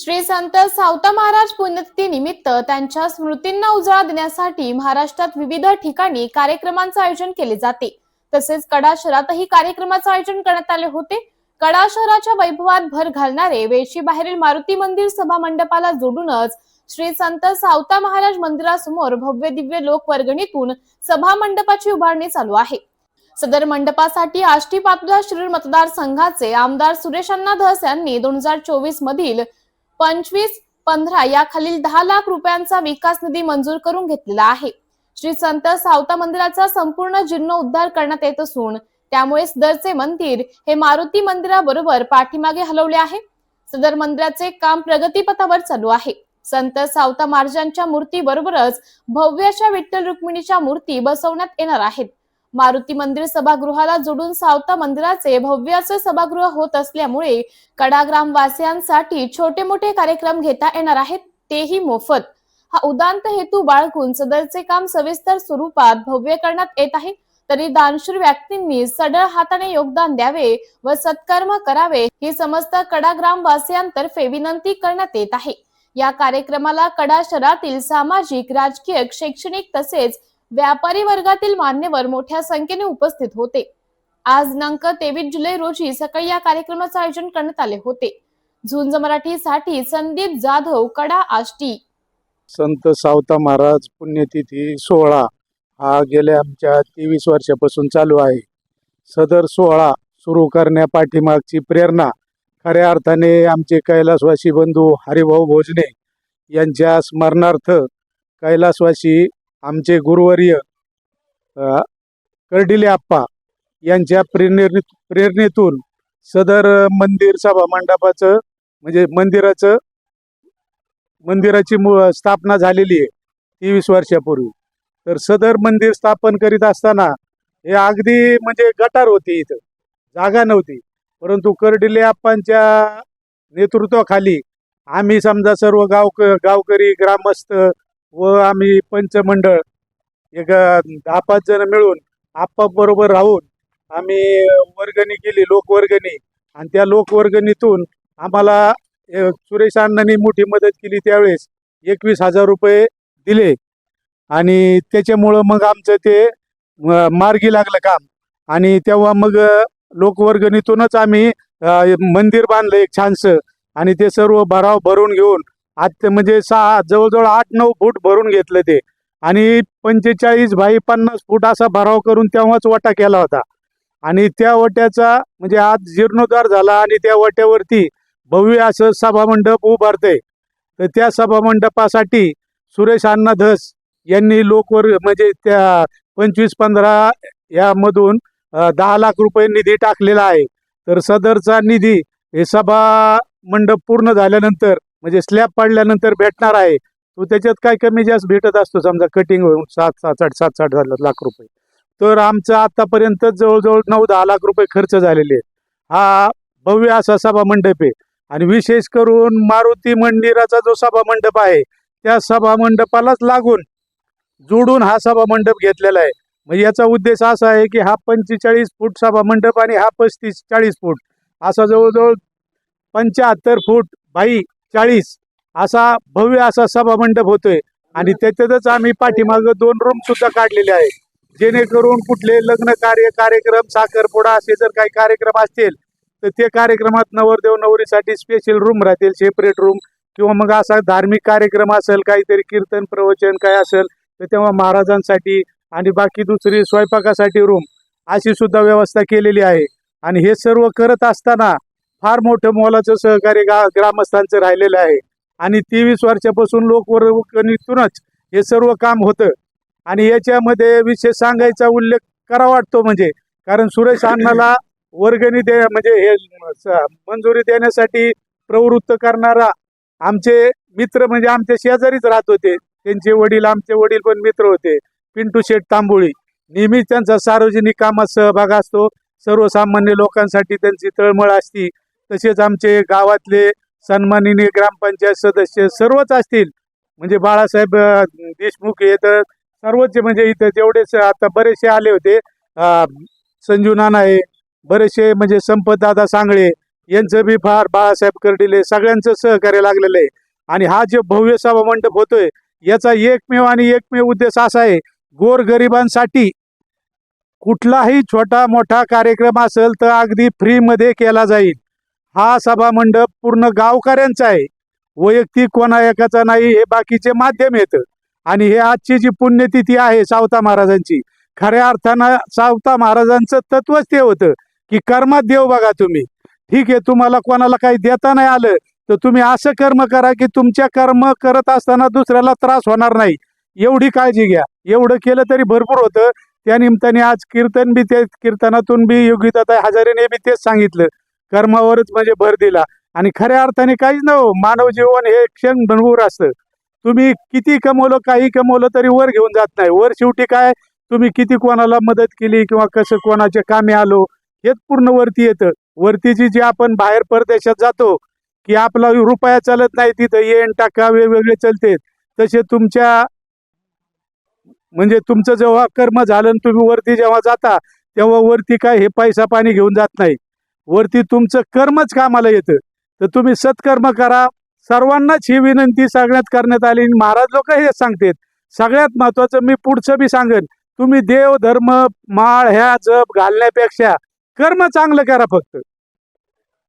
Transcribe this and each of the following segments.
श्री संत सावता महाराज पुण्यतिथी निमित्त त्यांच्या स्मृतींना उजाळा देण्यासाठी महाराष्ट्रात विविध ठिकाणी कार्यक्रमांचे आयोजन केले जाते. तसेच कडा शहरातही कार्यक्रमाचे आयोजन करण्यात आले होते. कडा शहराच्या वैभवात भर घालणारे वेशी बाहेरील मारुती मंदिर सभा मंडपाला जोडूनच श्री संत सावता महाराज मंदिरासमोर भव्य दिव्य लोक वर्गणीतून सभा मंडपाची उभारणी चालू आहे. सदर मंडपासाठी आष्टी पातुदा शिरूर मतदारसंघाचे आमदार सुरेश अण्णा धस यांनी दोन हजार चोवीस मधील पंचवीस पंधरा या खालील दहा लाख रुपयांचा विकास निधी मंजूर करून घेतलेला आहे. श्री संत सावता मंदिराचा संपूर्ण जीर्णोद्धार करण्यात येत असून त्यामुळे सदरचे मंदिर हे मारुती मंदिराबरोबर पाठीमागे हलवले आहे. सदर मंदिराचे काम प्रगतीपथावर चालू आहे. संत सावता महाराजांच्या मूर्ती बरोबरच भव्य अशा विठ्ठल रुक्मिणीच्या मूर्ती बसवण्यात येणार आहेत. मारुती मंदिर सभागृहाला जोडून सावता मंदिराचे भव्य असे सभागृह होत असल्यामुळे कडाग्राम वासियांसाठी छोटे मोठे कार्यक्रम घेता येणार आहेत तेही मोफत. हा उदांत हेतू बाळगून सदरचे काम सविस्तर स्वरूपात भव्य करण्यात येत आहे. तरी दानशूर व्यक्तींनी सडळ हाताने योगदान द्यावे व सत्कर्म करावे ही समस्त कडाग्राम वासियांतर्फे विनंती करण्यात येत आहे. या कार्यक्रमाला कडा शहरातील सामाजिक राजकीय शैक्षणिक तसेच व्यापारी वर्गातील मान्यवर मोठ्या संख्येने उपस्थित होते. आज दिनांक तेवीस जुलै रोजी सकाळी या कार्यक्रमाचे आयोजन करण्यात आले होते. झुंज मराठीसाठी संदीप जाधव कडा आष्टी. संत सावता महाराज पुण्यतिथी सोहळा हा गेल्या आमच्या तेवीस वर्षापासून चालू आहे. सदर सोहळा सुरू करण्या पाठीमागची प्रेरणा खऱ्या अर्थाने आमचे कैलासवासी बंधू हरिभाऊ भोजने यांच्या स्मरणार्थ कैलासवासी आमचे गुरुवर्य कर्डिले आप्पा यांच्या प्रेरणे प्रेरणेतून सदर मंदिर सभा मंडपाचं म्हणजे मंदिराचं मंदिराची मु- स्थापना झालेली आहे तेवीस वर्षापूर्वी. तर सदर मंदिर स्थापन करीत असताना हे अगदी म्हणजे गटार होती इथं जागा नव्हती. परंतु कर्डिले आप्पांच्या नेतृत्वाखाली आम्ही समजा सर्व गावक गावकरी ग्रामस्थ व आम्ही पंचमंडळ एक दहा पाच जण मिळून आपापबरोबर राहून आम्ही वर्गणी केली लोकवर्गणी. आणि त्या लोकवर्गणीतून आम्हाला सुरेश अण्णांनी मोठी मदत केली त्यावेळेस एकवीस हजार रुपये दिले. आणि त्याच्यामुळं मग आमचं ते मार्गी लागलं काम. आणि तेव्हा मग लोकवर्गणीतूनच आम्ही मंदिर बांधलं एक छानसं. आणि ते सर्व भराव भरून घेऊन आज ते म्हणजे सहा जवळजवळ आठ नऊ फूट भरून घेतलं ते. आणि पंचेचाळीस भाई पन्नास फूट असा भराव करून तेव्हाच वटा केला होता. आणि त्या वट्याचा म्हणजे आज जीर्णोद्धार झाला आणि त्या वट्यावरती भव्य असं सभामंडप उभारते तर त्या सभामंडपासाठी सुरेश अण्णा धस यांनी लोकवर म्हणजे त्या पंचवीस पंधरा यामधून दहा लाख रुपये निधी टाकलेला आहे. तर सदरचा निधी हे सभा मंडप पूर्ण झाल्यानंतर म्हणजे स्लॅब पडल्यानंतर भेटणार आहे. तो त्याच्यात काय कमी जास्त भेटत असतो? समजा कटिंग होऊन सात सात आठ सात साठ झालं लाख रुपये. तर आमचं आतापर्यंत जवळजवळ नऊ दहा लाख रुपये खर्च झालेले हा भव्य असा सभा मंडप आहे. आणि विशेष करून मारुती मंदिराचा जो सभा मंडप आहे त्या सभा मंडपालाच लागून जोडून हा सभा मंडप घेतलेला आहे. म्हणजे याचा उद्देश असा आहे की हा पंचेचाळीस फूट सभा मंडप आणि हा पस्तीस चाळीस फूट असा जवळजवळ पंच्याहत्तर फूट बाई चाळीस. असा भव्य असा सभामंडप होतोय. आणि त्याच्यातच आम्ही पाठीमागं दोन रूम सुद्धा काढलेले आहे जेणेकरून कुठले लग्न कार्य कार्यक्रम साखरपुडा असे जर काही कार्यक्रम असतील तर ते कार्यक्रमात नवरदेव नवरीसाठी स्पेशल रूम राहतील सेपरेट रूम किंवा मग असा धार्मिक कार्यक्रम असेल काहीतरी कीर्तन प्रवचन काय असेल तर तेव्हा महाराजांसाठी आणि बाकी दुसरी स्वयंपाकासाठी रूम अशी सुद्धा व्यवस्था केलेली आहे. आणि हे सर्व करत असताना फार मोठं मोलाचं सहकार्य गा ग्रामस्थांचं राहिलेलं आहे. आणि तेवीस वर्षापासून लोकवर्गणीतूनच हे सर्व काम होतं. आणि याच्यामध्ये विशेष सांगायचा उल्लेख करा वाटतो म्हणजे कारण सुरेश अण्णाला वर्गणी दे म्हणजे हे स- मंजुरी देण्यासाठी प्रवृत्त करणारा आमचे मित्र म्हणजे आमच्या शेजारीच राहत होते. त्यांचे वडील आमचे वडील पण मित्र होते. पिंटू शेठ तांबोळी. नेहमीच त्यांचा सार्वजनिक कामात सहभाग असतो. सर्वसामान्य लोकांसाठी त्यांची तळमळ असती. तसेच आमचे गावातले सन्माननीय ग्रामपंचायत सदस्य सर्वच असतील. म्हणजे बाळासाहेब देशमुख हे तर सर्वच म्हणजे इथं जेवढेच आता बरेचसे आले होते संजू नाना आहे बरेचसे म्हणजे संपतदादा सांगळे यांचं बी फार बाळासाहेब कर्डिले सगळ्यांचं सहकार्य लागलेलं आहे. आणि हा जे भव्य सभा मंडप होतोय याचा एकमेव आणि एकमेव उद्देश असा आहे गोरगरिबांसाठी कुठलाही छोटा मोठा कार्यक्रम असेल तर अगदी फ्रीमध्ये केला जाईल. हा सभा मंडप पूर्ण गावकऱ्यांचा आहे. वैयक्तिक कोणा एकाचा नाही हे बाकीचे माध्यम येतं आणि हे आजची जी पुण्यतिथी आहे सावता महाराजांची खऱ्या अर्थानं सावता महाराजांचं तत्वच ते होतं की कर्मात देव बघा तुम्ही. ठीक आहे तुम्हाला कोणाला काही देता नाही आलं तर तुम्ही असं कर्म करा की तुमच्या कर्म करत असताना दुसऱ्याला त्रास होणार नाही. एवढी काळजी घ्या. एवढं केलं तरी भरपूर होतं. त्या निमित्ताने आज कीर्तन बी ते कीर्तनातून बी योगिता हजारेने बी तेच सांगितलं. कर्मावरच म्हणजे भर दिला. आणि खऱ्या अर्थाने काहीच नव्ह मानव जीवन हे क्षण भंगूर असतं. तुम्ही किती कमवलं काही कमवलं तरी वर घेऊन जात नाही. वर शेवटी काय तुम्ही किती कोणाला मदत केली किंवा कसं कोणाच्या कामी आलो हेच पूर्ण वरती येतं. वरतीची जी आपण बाहेर परदेशात जातो की आपला रुपया चालत नाही तिथं येण टाका वेगवेगळे चलते तसे तुमच्या म्हणजे तुमचं जेव्हा कर्म झालं आणि तुम्ही वरती जेव्हा जाता तेव्हा वरती काय हे पैसा पाणी घेऊन जात नाही. वरती तुमचं कर्मच कामाला येतं. तर तुम्ही सत्कर्म करा. सर्वांनाच ही विनंती सगळ्यात करण्यात आली आणि महाराज लोक हे सांगतात. सगळ्यात महत्वाचं मी पुढचं बी सांगेन. तुम्ही देव धर्म माळ ह्या जप घालण्यापेक्षा कर्म चांगलं करा फक्त.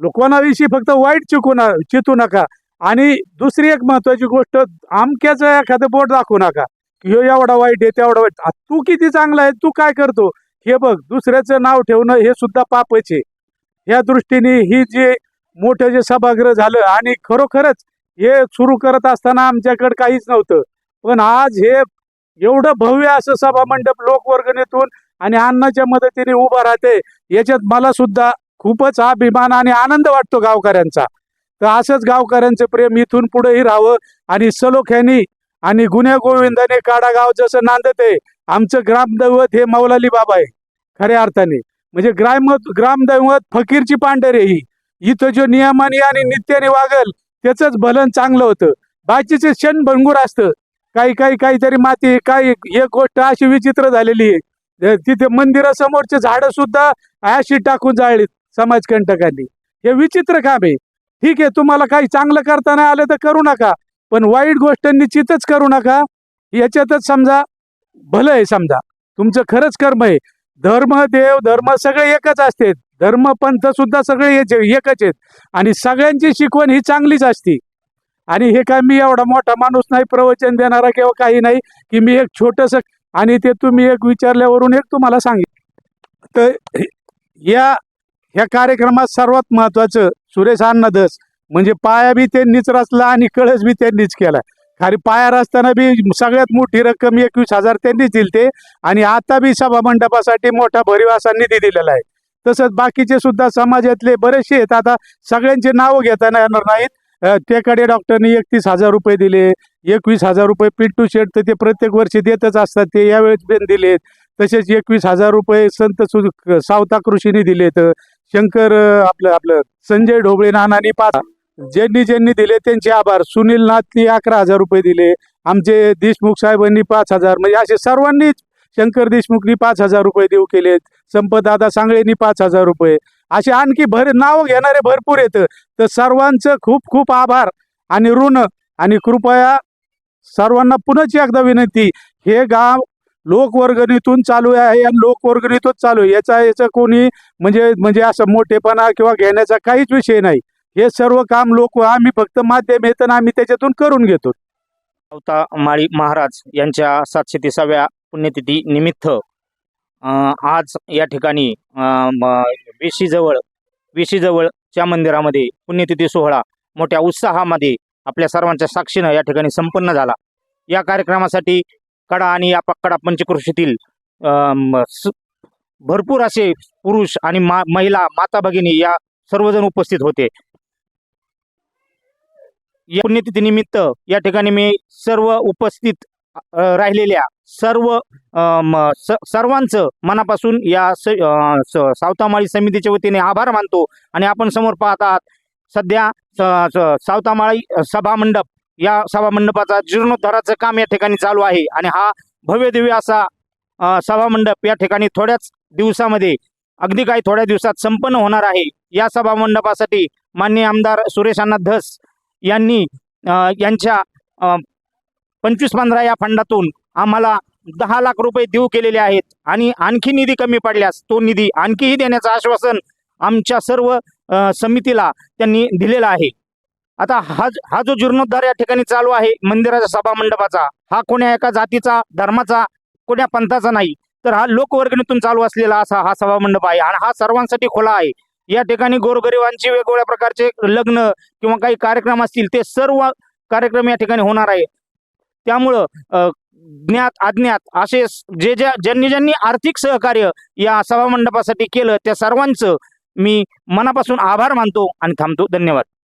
लोकांविषयी फक्त वाईट चिकू ना चितू नका. आणि दुसरी एक महत्वाची गोष्ट आमक्याचं एखादं बोट दाखवू नका. ह्यो एवढा वाईट आहे तेवढा वाईट. तू किती चांगला आहे तू काय करतो? हे बघ दुसऱ्याचं नाव ठेवणं हे सुद्धा पापच आहे. या दृष्टीने ही जे मोठं जे सभागृह झालं आणि खरोखरच हे सुरू करत असताना आमच्याकडे काहीच नव्हतं. पण आज हे एवढं भव्य असं सभा मंडप लोकवर्गणीतून आणि अन्नाच्या मदतीने उभं राहते याच्यात मला सुद्धा खूपच अभिमान आणि आनंद वाटतो गावकऱ्यांचा. तर असंच गावकऱ्यांचं प्रेम इथून पुढेही राहावं आणि सलोख्यानी आणि गुन्ह्या गोविंदाने काडा गाव जसं नांदत आहे आमचं ग्रामदैवत हे मौलाली बाबा आहे खऱ्या अर्थाने. म्हणजे ग्राम ग्रामदैवत फकीरची पांढरे ही. इथं जो नियमाने आणि नित्याने वागल त्याचंच भलन चांगलं होतं. बाकीचे क्षण भंगूर असतं. काही काही काहीतरी माती काही एक गोष्ट अशी विचित्र झालेली आहे. तिथे मंदिरासमोरचे झाडं सुद्धा अशी टाकून जाळली समाजकंटकांनी. हे विचित्र काम आहे. ठीक आहे तुम्हाला काही चांगलं करता नाही आलं तर करू नका. पण वाईट गोष्ट निश्चितच करू नका. याच्यातच समजा भलं आहे समजा. तुमचं खरंच कर्म आहे. धर्म देव धर्म सगळे एकच असते. धर्म पंथ सुद्धा सगळे एकच आहेत. आणि सगळ्यांची शिकवण ही चांगलीच असती. आणि हे काय मी एवढा मोठा माणूस नाही प्रवचन देणारा किंवा काही नाही की मी एक छोटस आणि ते तुम्ही एक विचारल्यावरून एक तुम्हाला सांगितलं तर या ह्या कार्यक्रमात सर्वात महत्वाचं सुरेश अन्नदस म्हणजे पाया बी त्यांनीच रचला आणि कळस बी त्यांनीच केला. खाली पायार असताना बी सगळ्यात मोठी रक्कम एकवीस हजार त्यांनीच दिलते आणि आता बी सभा मंडपासाठी मोठा भरीव असा निधी दिलेला आहे. तसंच बाकीचे सुद्धा समाजातले बरेचसे आहेत. आता सगळ्यांचे नावं घेताना येणार नाहीत. त्याकडे डॉक्टरनी एकतीस हजार रुपये दिले. एकवीस हजार रुपये पिंटू शेट तर ते प्रत्येक वर्षी देतच असतात. ते यावेळेस पण दिलेत. तसेच एकवीस हजार रुपये संत सु सावता कृषीने दिलेत. शंकर आपलं आपलं संजय ढोबळे नानानी पाच ज्यांनी ज्यांनी दिले त्यांचे आभार. सुनील नाथनी अकरा हजार रुपये दिले. आमचे देशमुख साहेबांनी पाच हजार. म्हणजे असे सर्वांनीच शंकर देशमुखनी पाच हजार रुपये देऊ केलेत. संपदादा सांगळेनी पाच हजार रुपये. असे आणखी भर नाव घेणारे भरपूर येतं तर सर्वांचं खूप खूप आभार आणि ऋण आणि कृपया सर्वांना पुनःच एकदा विनंती हे गाव लोकवर्गणीतून चालू आहे आणि लोकवर्गणीतून चालू आहे. याचा याचा कोणी म्हणजे म्हणजे असं मोठेपणा किंवा घेण्याचा काहीच विषय नाही. हे सर्व काम लोक आम्ही फक्त माध्यम येत आम्ही त्याच्यातून करून घेतो. अवता माळी महाराज यांच्या सातशे तिसाव्या पुण्यतिथी निमित्त अं, आज या ठिकाणी अं, वेशीजवळ वेशीजवळच्या मंदिरामध्ये पुण्यतिथी सोहळा मोठ्या उत्साहामध्ये आपल्या सर्वांच्या साक्षीनं या ठिकाणी संपन्न झाला. या कार्यक्रमासाठी कडा आणि या पक्कडा पंचकृषीतील अं, भरपूर असे पुरुष आणि मा महिला माता भगिनी या सर्वजण उपस्थित होते. या पुण्यतिथीनिमित्त या ठिकाणी मी सर्व उपस्थित राहिलेल्या सर्व सर्वांचं मनापासून या सावतामाळी समितीच्या वतीने आभार मानतो आणि आपण समोर पाहत आहात सध्या सावतामाळी सभा मंडप या सभा मंडपाचा जीर्णोद्धाराचं काम या ठिकाणी चालू आहे आणि हा भव्य दिव्य असा सभामंडप सभा मंडप या ठिकाणी थोड्याच दिवसामध्ये अगदी काही थोड्या दिवसात संपन्न होणार आहे. या सभा मंडपासाठी माननीय आमदार सुरेश अण्णा धस यांनी यांच्या पंचवीस पंधरा या फंडातून आम्हाला दहा लाख रुपये देऊ केलेले आहेत आणि आणखी निधी कमी पडल्यास तो निधी आणखीही देण्याचं आश्वासन आमच्या सर्व समितीला त्यांनी दिलेला आहे. आता हा हा जो जीर्णोद्धार या ठिकाणी चालू आहे मंदिराच्या सभा मंडपाचा हा कोण्या एका जातीचा धर्माचा कोण्या पंथाचा नाही तर हा लोकवर्गणीतून चालू असलेला असा हा सभा मंडप आहे आणि हा सर्वांसाठी खुला आहे. या ठिकाणी गोरगरिबांची वेगवेगळ्या प्रकारचे लग्न किंवा काही कार्यक्रम असतील ते सर्व कार्यक्रम या ठिकाणी होणार आहे. त्यामुळं ज्ञात अज्ञात असे जे ज्या ज्यांनी ज्यांनी आर्थिक सहकार्य या सभामंडपासाठी केलं त्या सर्वांचं मी मनापासून आभार मानतो आणि थांबतो. धन्यवाद.